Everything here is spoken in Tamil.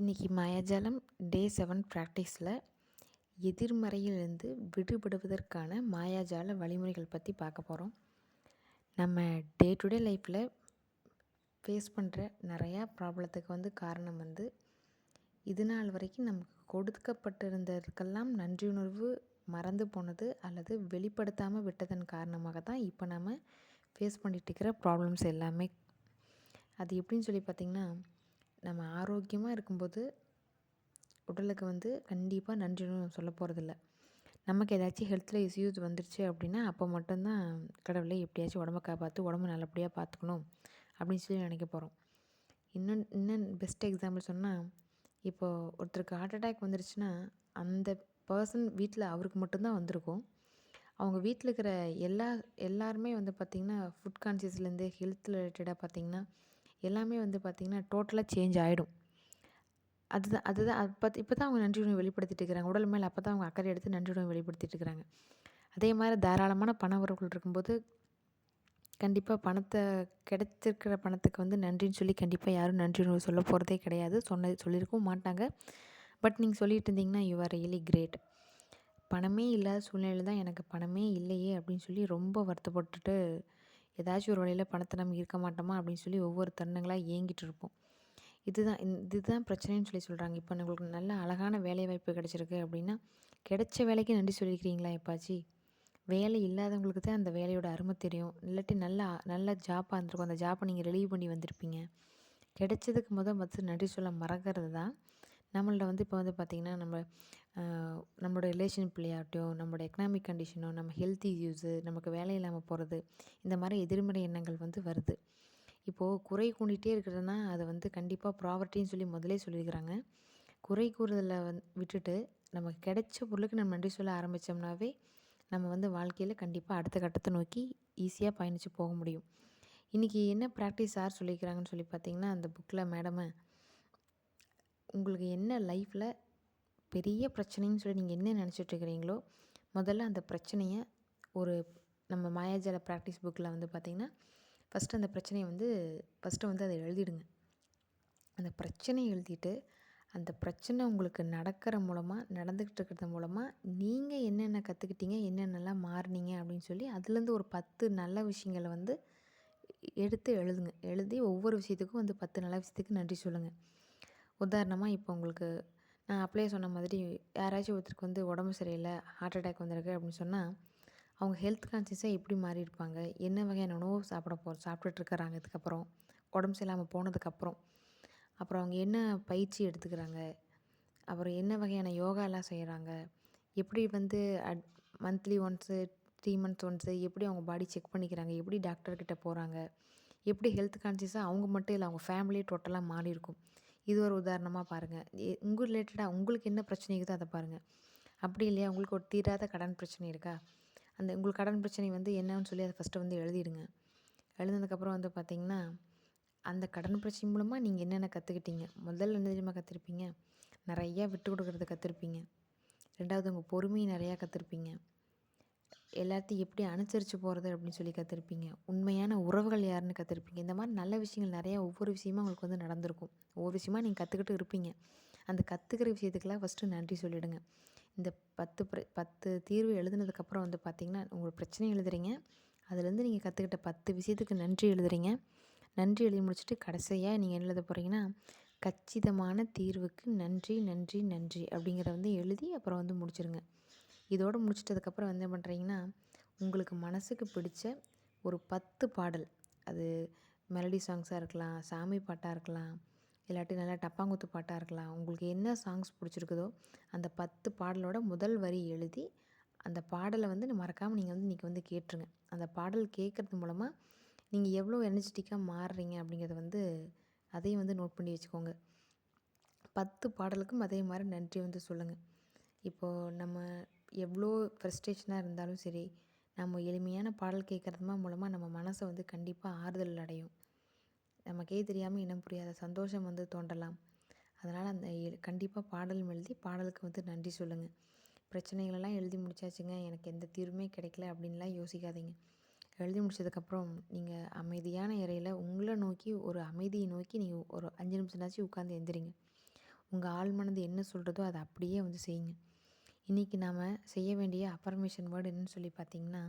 இன்றைக்கி மாயாஜாலம் டே செவன் ப்ராக்டிஸில் எதிர்மறையிலிருந்து விடுபடுவதற்கான மாயாஜால வழிமுறைகள் பற்றி பார்க்க போகிறோம் நம்ம டே டு டே லைஃப்பில் ஃபேஸ் பண்ணுற நிறையா ப்ராப்ளத்துக்கு வந்து காரணம் வந்து இது நாள் வரைக்கும் நமக்கு கொடுக்கப்பட்டிருந்ததுக்கெல்லாம் நன்றியுணர்வு மறந்து போனது அல்லது வெளிப்படுத்தாமல் விட்டதன் காரணமாக தான் இப்போ நம்ம ஃபேஸ் பண்ணிகிட்டு இருக்கிற ப்ராப்ளம்ஸ் எல்லாமே. அது எப்படின்னு சொல்லி பார்த்திங்கன்னா நம்ம ஆரோக்கியமாக இருக்கும்போது உடலுக்கு வந்து கண்டிப்பாக நன்றின்னு சொல்ல போகிறதில்ல நமக்கு ஏதாச்சும் ஹெல்த்தில் இஷ்யூஸ் வந்துருச்சு அப்படின்னா அப்போ மட்டும்தான் கடவுளை எப்படியாச்சும் உடம்ப காப்பாற்று உடம்பு நல்லபடியாக பார்த்துக்கணும் அப்படின்னு சொல்லி நினைக்க போகிறோம் இன்னும் இன்னும் பெஸ்ட் எக்ஸாம்பிள் சொன்னால் இப்போது ஒருத்தருக்கு ஹார்ட் அட்டாக் வந்துருச்சுன்னா அந்த பர்சன் வீட்டில் அவருக்கு மட்டும்தான் வந்திருக்கும். அவங்க வீட்டில் இருக்கிற எல்லா எல்லாருமே வந்து பார்த்திங்கன்னா ஃபுட் கான்சியஸ்லேருந்து ஹெல்த் ரிலேட்டடாக பார்த்திங்கன்னா எல்லாமே வந்து பார்த்திங்கன்னா டோட்டலாக சேஞ்ச் ஆகிடும் அதுதான் அதுதான் அப்போ இப்போ தான் அவங்க நன்றி உணவு வெளிப்படுத்திட்டு இருக்கிறாங்க. உடல் மேலே அப்போ தான் அவங்க அக்கறை எடுத்து நன்றி வெளிப்படுத்திட்டு இருக்கிறாங்க. அதே மாதிரி தாராளமான பண உறவுகள் இருக்கும்போது கண்டிப்பாக பணத்தை கிடைச்சிருக்கிற பணத்துக்கு வந்து நன்றின்னு சொல்லி கண்டிப்பாக யாரும் நன்றி உணவு சொல்ல போகிறதே கிடையாது. சொன்னது சொல்லியிருக்கவும் மாட்டாங்க. பட் நீங்கள் சொல்லிட்டு இருந்தீங்கன்னா யூ ஆர் ரியலி கிரேட் பணமே இல்லாத சூழ்நிலையில் தான் எனக்கு பணமே இல்லையே அப்படின்னு சொல்லி ரொம்ப வருத்தப்பட்டுட்டு ஏதாச்சும் ஒரு வழியில் பணத்தை நம்ம இருக்க மாட்டோமா? அப்படின்னு சொல்லி ஒவ்வொரு தருணங்களாக ஏங்கிட்டு இருப்போம். இதுதான் இதுதான் பிரச்சனைன்னு சொல்லி சொல்கிறாங்க இப்போ உங்களுக்கு நல்ல அழகான வேலை வாய்ப்பு கிடச்சிருக்கு அப்படின்னா கிடைச்ச வேலைக்கு நன்றி சொல்லியிருக்கிறீங்களா எப்பாச்சி? வேலை இல்லாதவங்களுக்கு தான் அந்த வேலையோட அருமை தெரியும். இல்லாட்டி நல்லா நல்ல ஜாப்பாக இருந்திருக்கும். அந்த ஜாப்பை நீங்கள் ரிலீவ் பண்ணி வந்திருப்பீங்க. கிடைச்சதுக்கு முதல் பார்த்து நன்றி சொல்ல மறக்கிறது தான் நம்மள்ட வந்து இப்போ வந்து பார்த்திங்கன்னா நம்ம நம்மளோட ரிலேஷன்ப்ளேயாகட்டும் நம்மளோட எக்கனாமிக் கண்டிஷனோ நம்ம ஹெல்த் இஷ்யூஸு நமக்கு வேலை இல்லாமல் போகிறது இந்த மாதிரி எதிர்மறை எண்ணங்கள் வந்து வருது. இப்போது குறை கூண்டிகிட்டே இருக்கிறதுனா அதை வந்து கண்டிப்பாக ப்ராவர்ட்டின்னு சொல்லி முதலே சொல்லியிருக்கிறாங்க. குறை கூறுதலை வந் விட்டுட்டு நமக்கு கிடைச்ச பொருளுக்கு நம்ம நன்றி சொல்ல ஆரம்பித்தோம்னாவே நம்ம வந்து வாழ்க்கையில் கண்டிப்பாக அடுத்த கட்டத்தை நோக்கி ஈஸியாக பயணித்து போக முடியும். இன்றைக்கி என்ன ப்ராக்டிஸ் யார் சொல்லியிருக்கிறாங்கன்னு சொல்லி பார்த்தீங்கன்னா அந்த புக்கில் மேடமை உங்களுக்கு என்ன லைஃப்பில் பெரிய பிரச்சனைன்னு சொல்லி நீங்கள் என்ன நினச்சிட்ருக்கிறீங்களோ முதல்ல அந்த பிரச்சனையை ஒரு நம்ம மாயாஜால ப்ராக்டிஸ் புக்கில் வந்து பார்த்திங்கன்னா ஃபஸ்ட்டு அந்த பிரச்சனையை வந்து ஃபஸ்ட்டு வந்து அதை எழுதிடுங்க. அந்த பிரச்சனையை எழுதிட்டு அந்த பிரச்சனை உங்களுக்கு நடக்கிற மூலமாக நடந்துக்கிட்டு இருக்கிறது மூலமாக நீங்கள் என்னென்ன கற்றுக்கிட்டீங்க என்னென்னலாம் மாறினீங்க அப்படின்னு சொல்லி அதுலேருந்து ஒரு பத்து நல்ல விஷயங்களை வந்து எடுத்து எழுதுங்க. எழுதி ஒவ்வொரு விஷயத்துக்கும் வந்து பத்து நல்ல விஷயத்துக்கு நன்றி சொல்லுங்கள் உதாரணமாக இப்போ உங்களுக்கு நான் அப்படியே சொன்ன மாதிரி யாராச்சும் ஒருத்தருக்கு வந்து உடம்பு சரியில்லை ஹார்ட் அட்டாக் வந்திருக்கு அப்படின்னு சொன்னால் அவங்க ஹெல்த் கான்சியஸாக எப்படி மாறி இருப்பாங்க என்ன வகையான உணவு சாப்பிட போ சாப்பிட்டுட்ருக்குறாங்க இதுக்கப்புறம். உடம்பு சரியில்லாமல் போனதுக்கப்புறம். அப்புறம் அவங்க என்ன பயிற்சி எடுத்துக்கிறாங்க? அப்புறம் என்ன வகையான யோகாலாம் செய்கிறாங்க எப்படி வந்து at monthly once three months once எப்படி அவங்க பாடி செக் பண்ணிக்கிறாங்க? எப்படி டாக்டர்கிட்ட போகிறாங்க எப்படி ஹெல்த் கான்சியஸாக அவங்க மட்டும் இல்லை அவங்க ஃபேமிலியே டோட்டலாக மாறி இருக்கும் இது ஒரு உதாரணமாக பாருங்கள் உங்கள் ரிலேட்டடாக உங்களுக்கு என்ன பிரச்சனை இருக்குதோ அதை பாருங்கள் அப்படி இல்லையா? உங்களுக்கு ஒரு தீராத கடன் பிரச்சனை இருக்கா? அந்த உங்களுக்கு கடன் பிரச்சனை வந்து என்னன்னு சொல்லி அதை ஃபஸ்ட்டு வந்து எழுதிடுங்க. எழுதினதுக்கப்புறம் வந்து பார்த்திங்கன்னா அந்த கடன் பிரச்சனை மூலமாக நீங்கள் என்னென்ன கற்றுக்கிட்டீங்க முதல்ல என்ன தெரியுமா கற்றுருப்பீங்க நிறையா விட்டு கொடுக்குறத கற்றுருப்பீங்க ரெண்டாவது உங்கள் பொறுமையை நிறையா கற்றுருப்பீங்க எல்லாத்தையும் எப்படி அனுசரித்து போகிறது அப்படின்னு சொல்லி கற்றுருப்பீங்க உண்மையான உறவுகள் யாருன்னு கற்றுருப்பீங்க இந்த மாதிரி நல்ல விஷயங்கள் நிறையா ஒவ்வொரு விஷயமும் உங்களுக்கு வந்து நடந்திருக்கும். ஒவ்வொரு விஷயமா நீங்கள் கற்றுக்கிட்டு இருப்பீங்க. அந்த கற்றுக்கிற விஷயத்துக்கெல்லாம் ஃபஸ்ட்டு நன்றி சொல்லிவிடுங்க இந்த பத்து பிர பத்து தீர்வு எழுதுனதுக்கப்புறம் வந்து பார்த்திங்கன்னா உங்களுக்கு பிரச்சனை எழுதுறீங்க. அதுலேருந்து நீங்கள் கற்றுக்கிட்ட பத்து விஷயத்துக்கு நன்றி எழுதுறீங்க. நன்றி எழுதி முடிச்சுட்டு கடைசியாக நீங்கள் எழுத போகிறீங்கன்னா கச்சிதமான தீர்வுக்கு நன்றி நன்றி நன்றி அப்படிங்கிறத வந்து எழுதி அப்புறம் வந்து முடிச்சிருங்க. இதோடு முடிச்சிட்டதுக்கப்புறம் வந்து என்ன பண்ணுறீங்கன்னா உங்களுக்கு மனதுக்கு பிடிச்ச ஒரு பத்து பாடல். அது மெலடி சாங்ஸாக இருக்கலாம் சாமி பாட்டாக இருக்கலாம் இல்லாட்டி நல்லா டப்பாங்குத்து பாட்டாக இருக்கலாம் உங்களுக்கு என்ன சாங்ஸ் பிடிச்சிருக்குதோ அந்த பத்து பாடலோட முதல் வரி எழுதி அந்த பாடலை வந்து மறக்காமல் நீங்கள் வந்து இன்றைக்கி வந்து கேட்டுருங்க. அந்த பாடல் கேட்குறது மூலமாக நீங்கள் எவ்வளோ எனர்ஜெட்டிக்காக மாறுறீங்க அப்படிங்கிறத வந்து அதையும் வந்து நோட் பண்ணி வச்சுக்கோங்க. பத்து பாடலுக்கும் அதே மாதிரி நன்றி வந்து சொல்லுங்கள் இப்போது நம்ம எவ்வளோ ஃப்ரெஸ்ட்ரேஷனாக இருந்தாலும் சரி நம்ம எளிமையான பாடல் கேட்குறது மூலமாக நம்ம மனசை வந்து கண்டிப்பாக ஆறுதல் அடையும். நமக்கே தெரியாமல் இனம் புரியாத சந்தோஷம் வந்து தோன்றலாம். அதனால் அந்த கண்டிப்பாக பாடல் எழுதி பாடலுக்கு வந்து நன்றி சொல்லுங்கள் பிரச்சனைகளெல்லாம் எழுதி முடிச்சாச்சுங்க எனக்கு எந்த தீர்வுமே கிடைக்கல அப்படின்லாம் யோசிக்காதீங்க. எழுதி முடிச்சதுக்கப்புறம் நீங்கள் அமைதியான இறையில் உங்களை நோக்கி ஒரு அமைதியை நோக்கி நீங்கள் ஒரு அஞ்சு நிமிஷம்னாச்சும் உட்காந்து எந்திரிங்க. உங்கள் ஆள் மனது என்ன சொல்கிறதோ அதை அப்படியே வந்து செய்யுங்க. இன்றைக்கி நாம் செய்ய வேண்டிய அஃபர்மேஷன் வேர்டு என்னன்னு சொல்லி பார்த்தீங்கன்னா